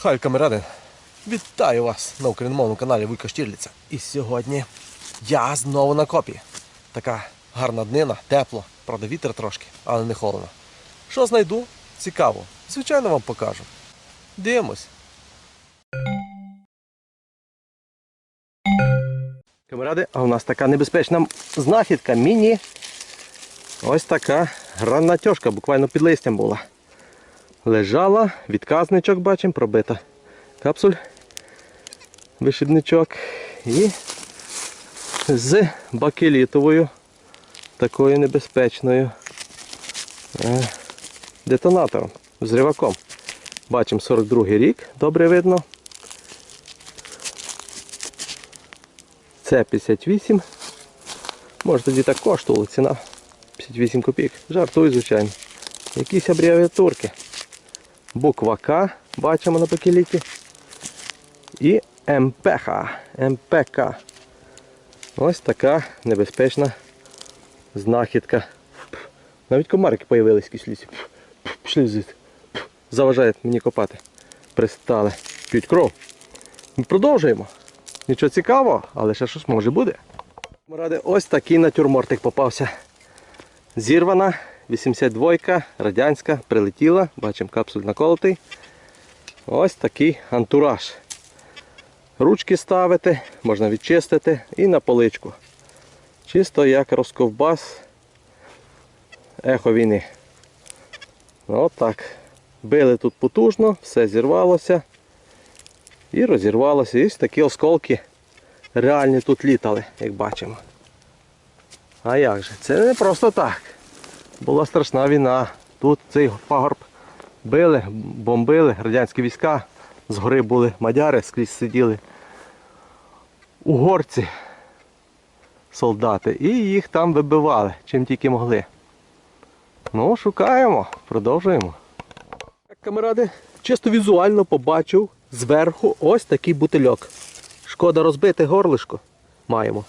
Хай камеради, вітаю вас на україномовному каналі Вуйка Штірліця. І сьогодні я знову на копі. Така гарна днина, тепло, правда, вітер трошки, але не холодно. Що знайду? Цікаво. Звичайно, вам покажу. Дивимось. Камеради, а у нас така небезпечна знахідка міні. Ось така гранатьошка, буквально під листям була. Лежала, відказничок бачимо, пробита капсуль, вишибничок і з бакелітовою, такою небезпечною е, детонатором, взриваком. Бачимо 42-й рік, добре видно. Це 58. Може тоді так коштувало ціна. 58 копійок. Жартую, звичайно. Якісь абревіатурки. Буква К бачимо на бакеліті. І МПХ. МПК. Ось така небезпечна знахідка. Навіть комарики. Пф, пф, Пішли звідти. Заважають мені копати. Пристали. П'ють кров. Ми продовжуємо. Нічого цікавого, але ще щось може буде. Ради, ось такий натюрмортик попався. Зірвана, 82-ка, радянська, прилетіла, бачимо капсуль наколотий. Ось такий антураж. Ручки ставити, можна відчистити і на поличку. Чисто як розковбас ехо війни. Отак. Били тут потужно, все зірвалося і розірвалося. І ось такі осколки реальні тут літали, як бачимо. А як же? Це не просто так. Була страшна війна. Тут цей пагорб били, бомбили радянські війська. Згори були мадяри, скрізь сиділи. Угорці, солдати. І їх там вибивали, чим тільки могли. Ну, шукаємо, продовжуємо. Так, камеради, чисто візуально побачив зверху ось такий бутильок. Шкода розбити горлишко. Маємо.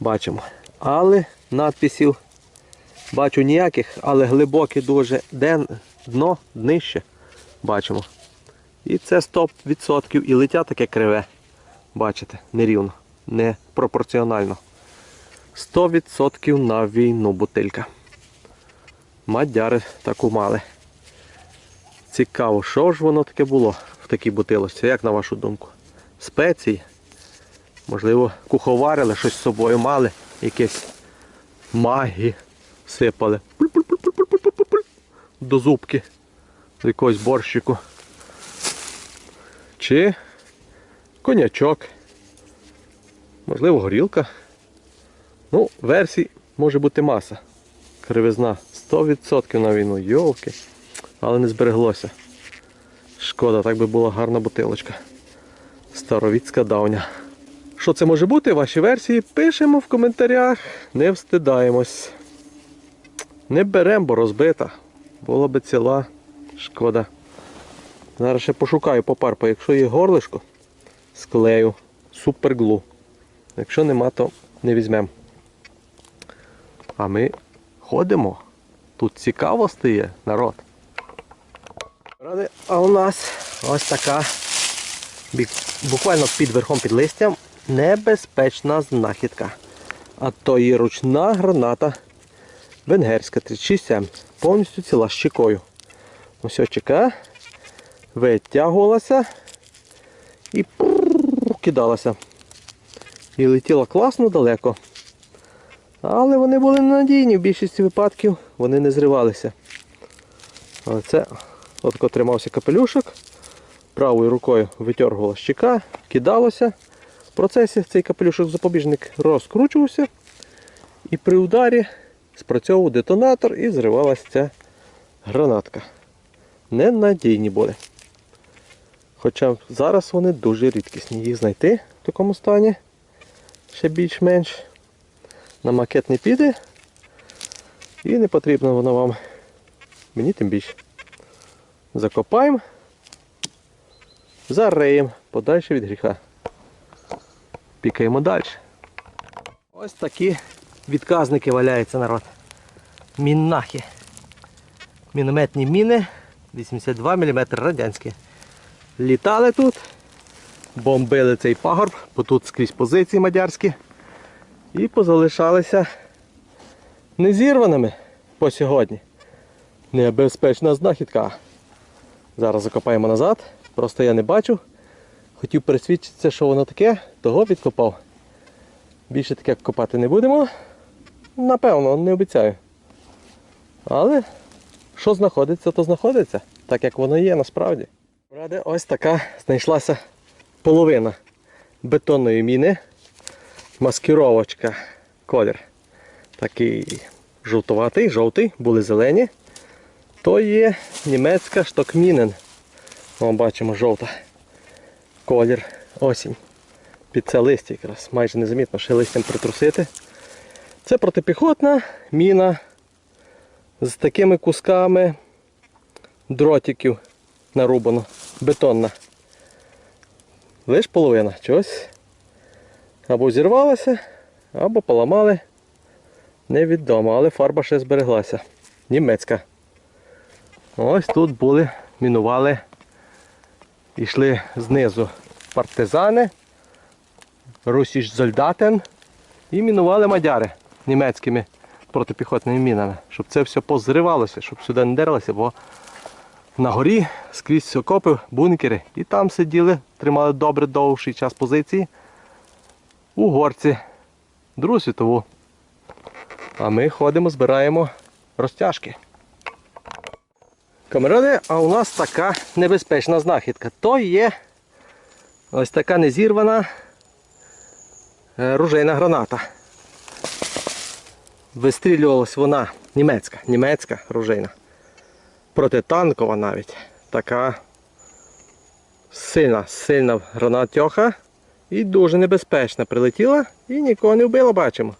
Бачимо. Але надписів бачу ніяких, але глибоке дуже дно, днище. Бачимо. І це 100% і лиття таке криве. Бачите, нерівно, не пропорціонально. 100% на війну бутилька. Мадяри таку мали. Цікаво, що ж воно таке було в такій бутилочці, як на вашу думку? Спеції? Можливо, куховарили, щось з собою мали, якісь маги сипали. До зубки, до якогось борщику. Чи конячок. Можливо, горілка. Ну, версій може бути маса. Кривизна 100% на війну, йовки. Але не збереглося. Шкода, так би була гарна бутилочка. Старовіцька давня. Що це може бути? Ваші версії пишемо в коментарях. Не встидаємось. Не беремо, бо розбита. Була би ціла. Шкода. Зараз ще пошукаю попарпа. Якщо є горлишко, склею суперглу. Якщо нема, то не візьмемо. А ми ходимо. Тут цікаво стає народ. А у нас ось така буквально під верхом під листям небезпечна знахідка. А то є ручна граната венгерська 36М. Повністю ціла щекою. Ось чека витягувалася і кидалася. І летіла класно далеко. Але вони були ненадійні, в більшості випадків вони не зривалися. Але це отако тримався капелюшок, правою рукою витягувала щека, кидалося. В процесі цей капелюшок запобіжник розкручувався і при ударі спрацьовував детонатор і зривалася ця гранатка. Ненадійні були. Хоча зараз вони дуже рідкісні. Їх знайти в такому стані ще більш-менш. На макет не піде. І не потрібно воно вам. Мені тим більше. Закопаємо, зареємо подальше від гріха. Пікаємо далі. Ось такі відказники валяються народ. Мінахи. Мінометні міни 82 мм радянські. літали тут, бомбили цей пагорб, бо тут скрізь позиції мадярські. І позалишалися незірваними по сьогодні. Небезпечна знахідка. Зараз закопаємо назад. Просто я не бачу. Хотів пересвідчитися, що воно таке, того відкопав. Більше таке копати не будемо. Напевно, не обіцяю. Але що знаходиться, то знаходиться, так як воно є насправді. Ради ось така знайшлася половина бетонної міни. Маскировочка, колір. Такий жовтуватий, жовтий, були зелені. То є німецька штокмінен. О, бачимо жовта. Колір осінь. Під це листя якраз. Майже незамітно, ще листям притрусити. Це протипіхотна міна з такими кусками дротиків нарубано. Бетонна. Лиш половина чогось. Або зірвалася, або поламали. Невідомо, але фарба ще збереглася. Німецька. Ось тут були, мінували, йшли знизу партизани, русіш зольдатен і мінували мадяри німецькими протипіхотними мінами, щоб це все позривалося, щоб сюди не дерлося, бо на горі скрізь окопи, бункери. І там сиділи, тримали добре довший час позиції. Угорці, Другу світову. А ми ходимо, збираємо розтяжки. Камеради, а у нас така небезпечна знахідка. То є ось така незірвана е, ружейна граната. Вистрілювалась вона німецька, німецька ружейна. Протитанкова навіть. Така сильна, сильна гранатьоха і дуже небезпечна. Прилетіла і нікого не вбила, бачимо.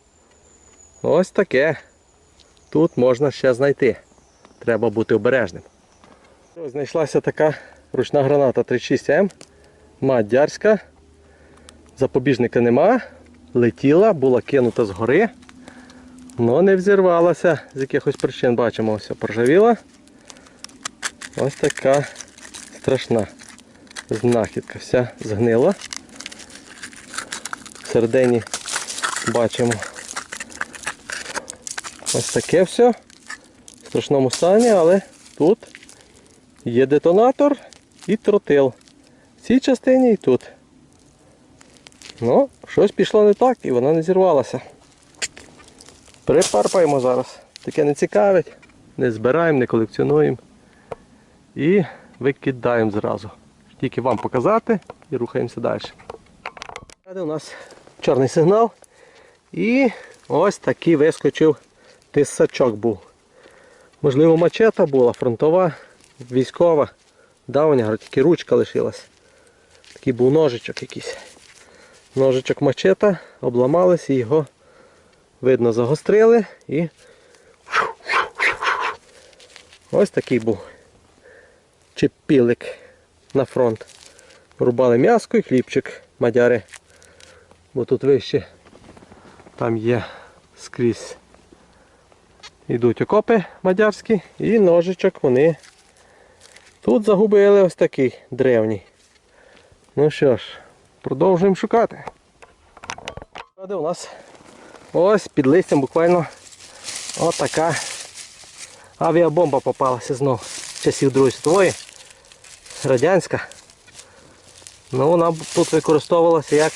Ось таке. Тут можна ще знайти. Треба бути обережним. Знайшлася така ручна граната 36М. Мадярська. Запобіжника нема. Летіла, була кинута з гори. Але не взірвалася з якихось причин. Бачимо, ось поржавіла. Ось така страшна знахідка. Вся згнила. Всередині бачимо ось таке все. В страшному стані, але тут є детонатор і тротил. В цій частині і тут. Ну, щось пішло не так і вона не зірвалася. Припарпаємо зараз. Таке не цікавить. Не збираємо, не колекціонуємо. І викидаємо зразу. Тільки вам показати і рухаємося далі. У нас чорний сигнал. І ось такий вискочив тисачок був. Можливо, мачета була, фронтова, військова. Давня, тільки ручка лишилась. Такий був ножичок якийсь. Ножичок мачета, обламались і його видно загострили і ось такий був чепілик на фронт. Рубали м'яско і хлібчик мадяри. Бо тут вище там є скрізь йдуть окопи мадярські і ножичок вони тут загубили ось такий древній. Ну що ж, продовжуємо шукати. У нас ось під листям буквально отака авіабомба попалася знову часів Другої світової. Радянська. Ну, вона тут використовувалася як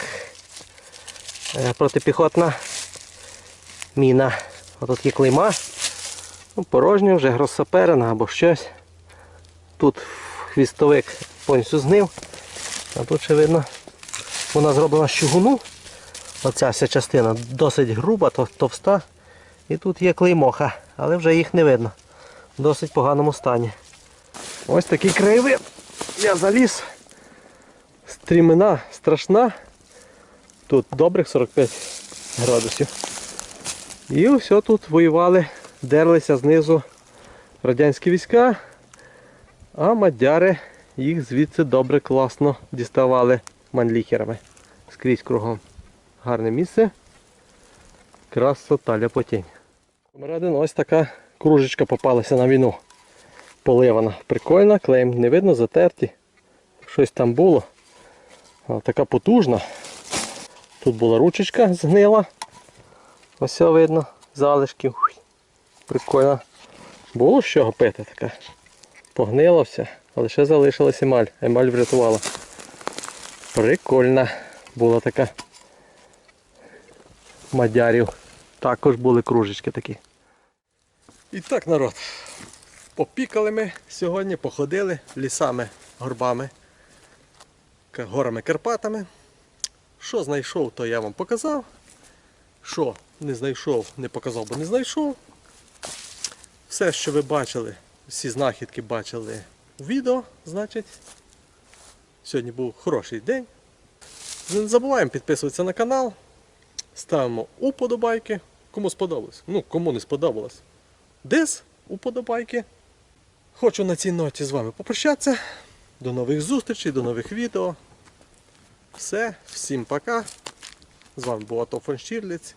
е, протипіхотна міна. Отут є клейма. Ну, порожня, вже розсаперена або щось. Тут хвістовик повністю знив. А тут ще видно, вона зроблена з чугуну. Оця вся частина досить груба, товста. І тут є клеймоха, але вже їх не видно. В досить поганому стані. Ось такий краєвид. Я заліз. Стрімина страшна. Тут добрих 45 градусів. І все тут воювали, дерлися знизу радянські війська, а мадяри їх звідси добре класно діставали манліхерами. Скрізь кругом. Гарне місце. Красота ляпотінь. Камерадин, ось така кружечка попалася на війну. Поливана. Прикольна, клейм не видно, затерті. щось там було. А, така потужна. Тут була ручечка згнила. Ось видно, залишків. Прикольно. Було з чого пити така. Погнило все, але ще залишилась емаль. Емаль врятувала. Прикольна була така. Мадярів. Також були кружечки такі. І так, народ. Попікали ми сьогодні, походили лісами, горбами, горами Карпатами. Що знайшов, то я вам показав. Що не знайшов, не показав, бо не знайшов. Все, що ви бачили, всі знахідки бачили у відео, значить. Сьогодні був хороший день. Не забуваємо підписуватися на канал. Ставимо уподобайки. Кому сподобалось. Ну, кому не сподобалось. Десь уподобайки. Хочу на цій ноті з вами попрощатися. До нових зустрічей, до нових відео. Все, всім пока. З вами був Ато фон Штірліц.